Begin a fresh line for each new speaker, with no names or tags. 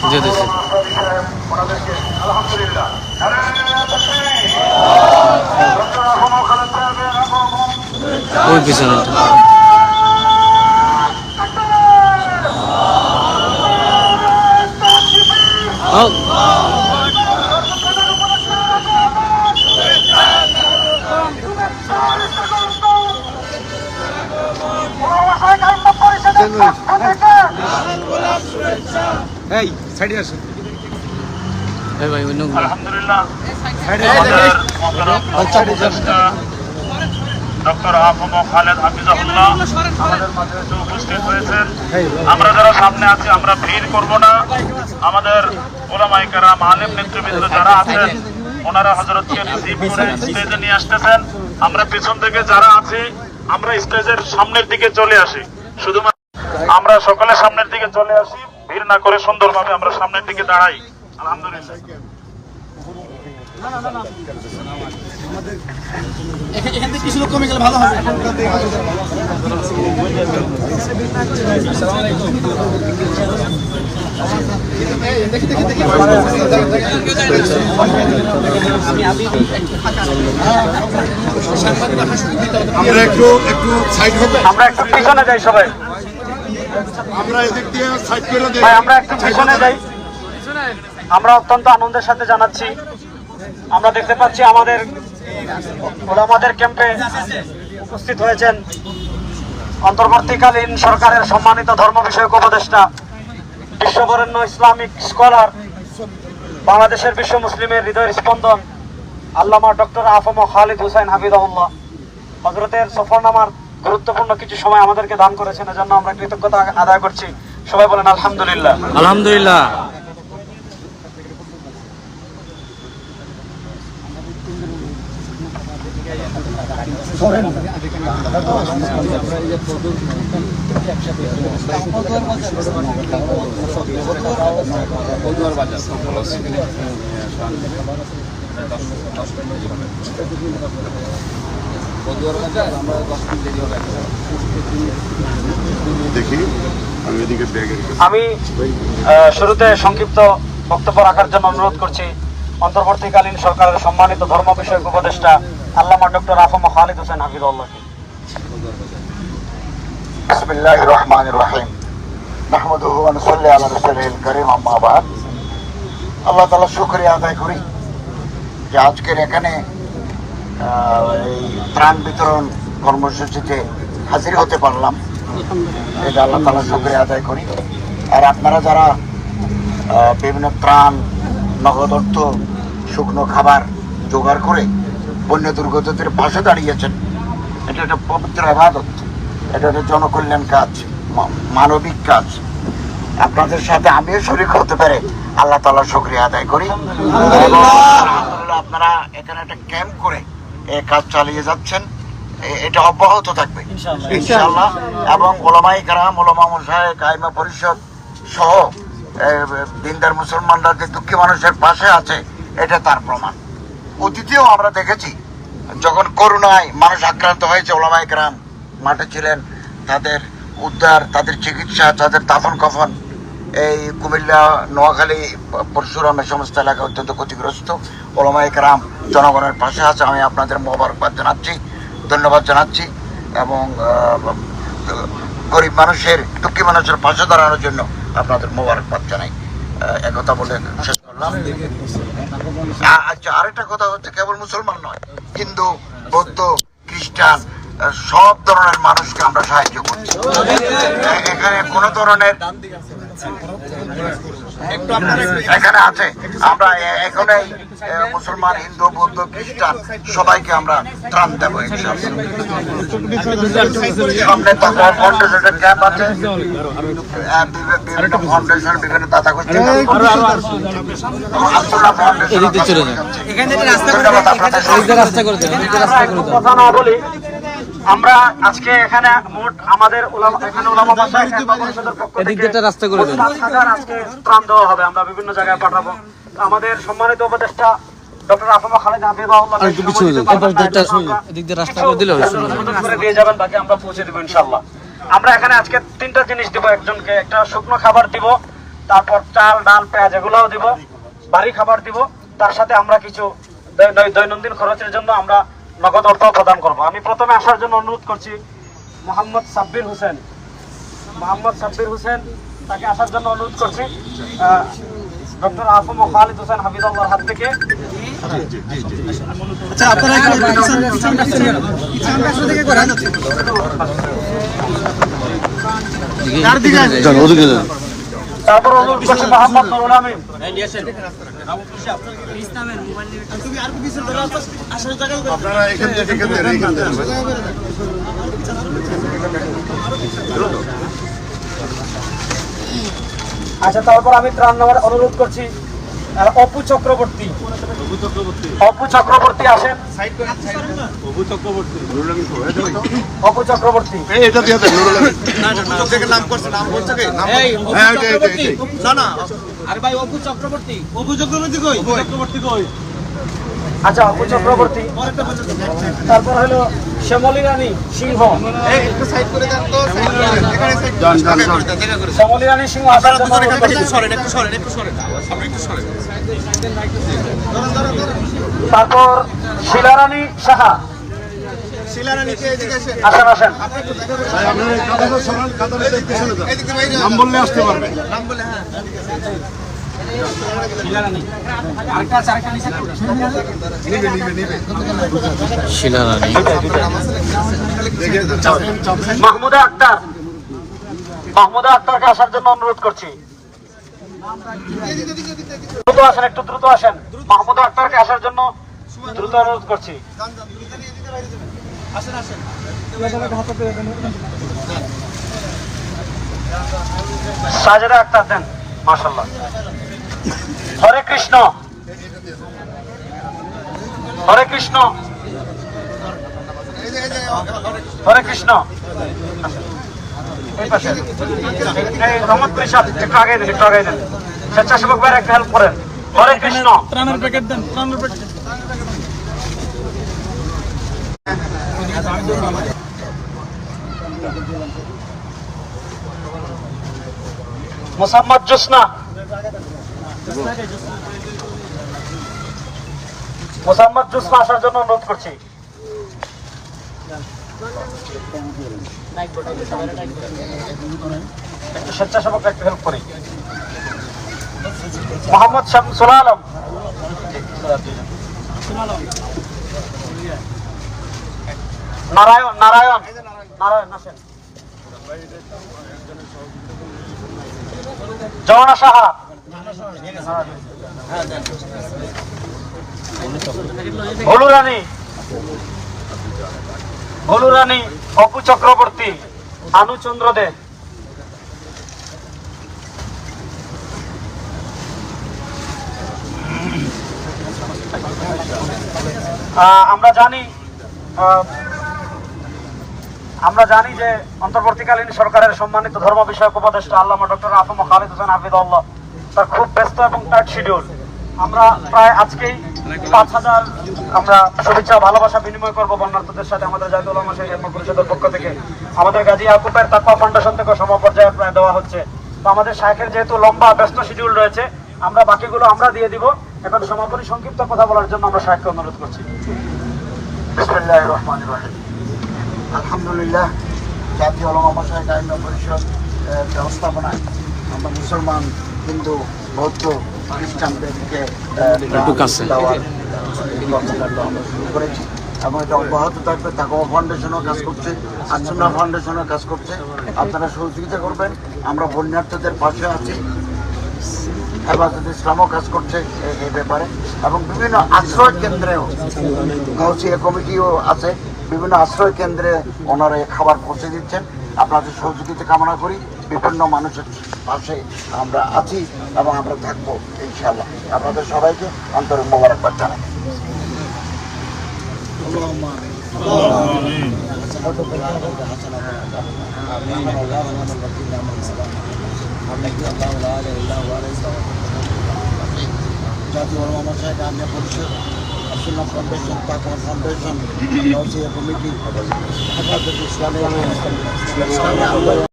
জি জি ওই ও
এই। সাইডে আসুন
এই ভাই অন্য
আলহামদুলিল্লাহ। আমাদের ডক্টর আহম খালেদ হাফিজাহুল্লাহ আমাদের মাঝে উপস্থিত হয়েছেন। আমরা যারা সামনে আছি আমরা ভিড় করব না। আমাদের ওলামাইকারাম আলেম নেতৃবৃন্দ যারা আছেন ওনারা হজরতকে রিসিভ করে স্টেজে নিয়ে আসতেছেন। আমরা পিছন থেকে যারা আছি আমরা স্টেজের সামনের দিকে চলে আসি। শুধুমাত্র আমরা সকলে সামনের দিকে চলে আসি। ভিড় না করে সুন্দরভাবে আমরা সামনের দিকে দাঁড়াই। আলহামদুলিল্লাহ।
আমরা একটু একটু সাইড হবে।
আমরা একটু পিছনে যাই সবাই।
আমরা এদিক দিয়ে সাইড করে দিই।
ভাই আমরা একটু পিছনে যাই। আমরা অত্যন্ত আনন্দের সাথে জানাচ্ছি। আমরা দেখতে পাচ্ছি আমাদের ওলামাদের ক্যাম্পে উপস্থিত হয়েছেন। অন্তর্বর্তীকালীন সরকারের সম্মানিত ধর্ম বিষয়ক উপদেষ্টা বিশ্ববরেণ্য ইসলামিক স্কলার বাংলাদেশের বিশ্ব মুসলিমের হৃদয়ের স্পন্দন আল্লামা doctor A F M Khalid Hussain হাফিদাউল্লাহ হজরতের সফরনামার গুরুত্বপূর্ণ কিছু সময় আমাদেরকে দান করেছেন এজন্য আমরা কৃতজ্ঞতা আদায় করছি। সবাই বলেন আলহামদুলিল্লাহ।
আলহামদুলিল্লাহ।
দেখি আমি এদিকে ব্যাগে
আমি আহ, শুরুতে সংক্ষিপ্ত বক্তব্য রাখার জন্য অনুরোধ করছি অন্তর্বর্তীকালীন সরকারের সম্মানিত ধর্ম বিষয়ক উপদেষ্টা আল্লামা ডক্টর আফম খালিদ হোসেন হাফিজুল্লাহকে
بسم الله الرحمن الرحيم نحمده ونصلي على رسوله الكريم أما بعد আল্লাহ তালা শুক্রিয়া আদায় করি যে আজকের এখানে আহ, এই ত্রাণ বিতরণ কর্মসূচিতে হাজির হতে পারলাম। এটা আল্লাহ তালা শুক্রিয়া আদায় করি। আর আপনারা যারা বিভিন্ন ত্রাণ নগদ অর্থ শুকনো খাবার জোগাড় করে বন্য দুর্গতদের পাশে দাঁড়িয়েছেন এটা একটা পবিত্র আবাদত এটা একটা জনকল্যাণ কাজ মানবিক কাজ। আপনাদের সাথে আমিও শরীর হতে পারে আল্লাহ তালা শুক্রিয়া আদায় করি। আপনারা এখানে একটা ক্যাম্প করে কাজ চালিয়ে যাচ্ছেন। এটা অব্যাহত থাকবে। ইনশাআল্লাহ। এবং ওলামাই কারাম ওলামা মুসাহে কাইমা পরিষদ সহ দিনদার মুসলমানরা যে দুঃখী মানুষের পাশে আছে এটা তার প্রমাণ। অতীতেও আমরা দেখেছি যখন করোনায় মানুষ আক্রান্ত হয়েছে ওলামাই গ্রাম মাঠে ছিলেন তাদের উদ্ধার তাদের চিকিৎসা তাদের দাফন কফন এই কুমিল্লা, নোয়াখালী, পরশুরাম এই সমস্ত এলাকা অত্যন্ত ক্ষতিগ্রস্ত। ওলামাই গ্রাম জনগণের পাশে আছে, আমি আপনাদের মোবারকবাদ জানাচ্ছি, ধন্যবাদ জানাচ্ছি এবং গরিব মানুষের, দুঃখী মানুষের পাশে দাঁড়ানোর জন্য আপনাদের মোবারকবাদ জানাই। একথা বলে শেষ করলাম। আচ্ছা আরেকটা কথা হচ্ছে, কেবল মুসলমান নয়, হিন্দু, বৌদ্ধ, খ্রিস্টান সব ধরনের মানুষকে আমরা সাহায্য করছি। এখানে কোনো ধরনের এখানে আছে। আমরা এখানে মুসলমান হিন্দু বৌদ্ধ খ্রিস্টান সবাইকে আমরা ত্রাণ দেবো সামনে তো ফাউন্ডেশনের ক্যাম্প আছে। বিভিন্ন ফাউন্ডেশন বিভিন্ন দাতা গোষ্ঠী আব্দুল্লাহ ফাউন্ডেশন
রাস্তা করে দেন রাস্তা করে দেন।
কথা না বলি আমরা আজকে এখানে মোট আমাদের এখানে ওলামা পক্ষ থেকে
রাস্তা করে দেন।
আজকে ত্রাণ দেওয়া হবে আমরা বিভিন্ন জায়গায় পাঠাবো। আমাদের সম্মানিত উপদেষ্টা ডক্টর আফমা খালেদ হাফিজাহুল্লাহ
একটু পিছনে যান। এবার যেটা শুনুন, এদিক দিয়ে রাস্তা করে দিলে
করে দিয়ে যাবেন বাকি আমরা পৌঁছে দেবো ইনশাল্লাহ আমরা এখানে আজকে তিনটা জিনিস দিব একজনকে একটা শুকনো খাবার দিব
তারপর চাল ডাল পেঁয়াজ এগুলোও দিব বাড়ি খাবার দিব। তার সাথে আমরা কিছু দৈনন্দিন খরচের জন্য আমরা নগদ অর্থ প্রদান করব। আমি প্রথমে আসার জন্য অনুরোধ করছি মোহাম্মদ সাব্বির হোসেন। মোহাম্মদ সাব্বির হোসেন তাকে আসার জন্য অনুরোধ করছি doctor A F M Khalid Hossain হাফিজাল্লাহর হাত থেকে।
যান ওদিকে যান।
তারপর অনুরোধ করছি মোহাম্মদ নুরুল আমিন।
আপনারা এখান থেকে এখান থেকে এখান থেকে।
আচ্ছা তারপর আমি ত্রাণ নেওয়ার অনুরোধ করছি। অপু চক্রবর্তী। অপু চক্রবর্তী। আসেন। অপু চক্রবর্তী।
এই এটা দিয়ে দেন নুরুল আমিন নাম করছে নাম বলছে কি? নাম হ্যাঁ ওইটা ওইটা ওইটাই।
আচ্ছা অপু চক্রবর্তী। তারপর হলো শ্যামলী রানী সিংহ। শ্যামলী রানী সিংহ আসার জন্য তারপর শিলারানী সাহা। আসেন? আসেন।
নাম বললে আসতে পারবে।
শিলা রানী
দেখে চাপেন চাপেন
মাহমুদা আক্তার। মাহমুদা আক্তারকে আসার জন্য অনুরোধ করছি। দ্রুত আসেন, একটু দ্রুত আসেন। মাহমুদা আক্তারকে আসার জন্য দ্রুত অনুরোধ করছি। সাজেদা আক্তার দেন মাশাল্লাহ হরে কৃষ্ণ। হরে কৃষ্ণ। হরে কৃষ্ণ। স্বেচ্ছাসেবক ভাইয়ের একটা হেল্প করেন। হরে কৃষ্ণ। ত্রাণের প্যাকেট দেন ত্রাণের প্যাকেট মোসাম্মদ জোসনা। মোসাম্মদ জোসনা আসার জন্য অনুরোধ করছি। স্বেচ্ছাসেবক একটু হেল্প করি। মোহাম্মদ শামসুল আলম। নারায়ণ নারায়ণ। নারায়ণ আসেন সাহা। ভলু রানী। ভলু রানী, অপু চক্রবর্তী, আনুচন্দ্র দে। আমরা জানি আমরা জানি যে অন্তর্বর্তীকালীন সরকারের সম্মানিত ধর্ম বিষয়ক উপদেষ্টা আল্লামা doctor A F M Khalid Hossain Hafidullah তার খুব ব্যস্ত এবং টাইট শিডিউল আমরা প্রায় আজকেই পাঁচ হাজার আমরা শুভেচ্ছা ভালোবাসা বিনিময় করব বন্যার্থদের সাথে আমাদের জাতীয় উলামা শাহী পরিষদের পক্ষ থেকে। আমাদের গাজী আকুপের তাকওয়া ফাউন্ডেশন থেকে সমপর্যায়ে প্রায় দেওয়া হচ্ছে। তো আমাদের শাহের যেহেতু লম্বা, ব্যস্ত শিডিউল রয়েছে, আমরা বাকিগুলো আমরা দিয়ে দিব। এখন সমাপনী সংক্ষিপ্ত কথা বলার জন্য আমরা শাহেককে অনুরোধ করছি।
আলহামদুলিল্লাহ, জাতীয় আইন পরিষদ ব্যবস্থাপনায় আমরা মুসলমান হিন্দু বৌদ্ধ খ্রিস্টানদেরকে দেওয়ার করেছি। এবং এটা অব্যাহত থাকবে। তাকওয়া ফাউন্ডেশনও কাজ করছে আচ্ছন্না ফাউন্ডেশনও কাজ করছে। আপনারা সহযোগিতা করবেন। আমরা বন্যার্থদের পাশে আছি। হেফাজত ইসলামও কাজ করছে এই- ব্যাপারে। এবং বিভিন্ন আশ্রয় কেন্দ্রেও গাউসিয়া কমিটিও আছে। বিভিন্ন আশ্রয় কেন্দ্রে ওনারা এই খাবার পৌঁছে দিচ্ছেন। আপনাদের সহযোগিতা কামনা করি। বিভিন্ন মানুষের পাশে আমরা আছি এবং আমরা থাকব ইনশাল্লাহ আপনাদের সবাইকে অন্তরের মোবারকবাদ জানাই। ইসলামী